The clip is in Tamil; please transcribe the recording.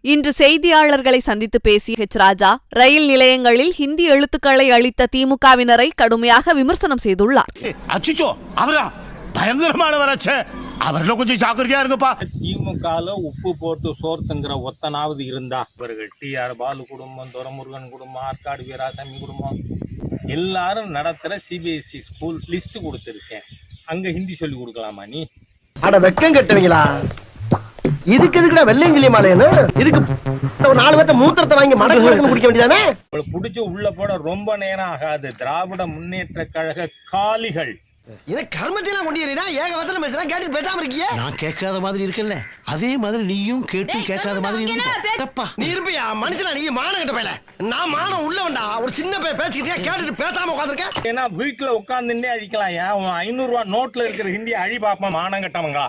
இன்று செய்தியாளர்களை சந்தித்து பேசிய ஹெச் ராஜா ரயில் நிலையங்களில் ஹிந்தி எழுத்துக்களை அளித்த திமுகவினரை கடுமையாக விமர்சனம் செய்துள்ளார். அச்சுச்சோ அவரா? பயங்கரமானவராச்சே அவர்ல கொஞ்சம் ஜாக்கிரதையா இருங்கப்பா. திமுகல உப்பு போட்டு சோர்த்துங்கிற ஒத்தனாவது இருந்தா. இவர்கள் டி ஆர் பாலு குடும்பம் துரமுருகன் குடும்பம் ஆற்காடு வீராசாமி குடும்பம். எல்லாரும் நடத்துற சிபிஎஸ்இ ஸ்கூல் லிஸ்ட் கொடுத்துருக்கேன். அங்க ஹிந்தி சொல்லி கொடுக்கலாமா நீ? அட வெக்கம் கட்டுவீங்களா? இதுக்கு எதுக்குடா வெள்ளையங்கிலி மாலையன்னு இதுக்கு ஒரு நாலு பேர்த்த மூத்திரத்தை வாங்கி மடக்கு மடக்குன்னு குடிக்க வேண்டியதானே? பிடிச்சி உள்ள போட ரொம்ப நேரம் ஆகாது. திராவிட முன்னேற்ற கழக காலிகள். இதை கர்மத்தையெல்லாம் கொண்டீரா ஏக வசனம் பேசுறேன் கேட்டு பேசாம இருக்கியே? நான் கேட்காத மாதிரி இருக்கல்ல. அதே மாதிரி நீயும் கேட்டு கேட்காத மாதிரி இருப்பா நீ இருப்பியா? மனுஷனா நீ? மானம் கட்ட பையல. நான் மானம் உள்ள வேண்டா ஒரு சின்ன பையன் பேசிக்கிட்டே கேட்டுட்டு பேசாம உட்காந்துருக்கேன் ஏன்னா வீட்டுல உட்காந்துட்டே அழிக்கலாம் ஏன்? உன் ஐநூறு ரூபா நோட்ல இருக்கிற ஹிந்தி அழி பாப்பா மானம் கட்டவங்களா?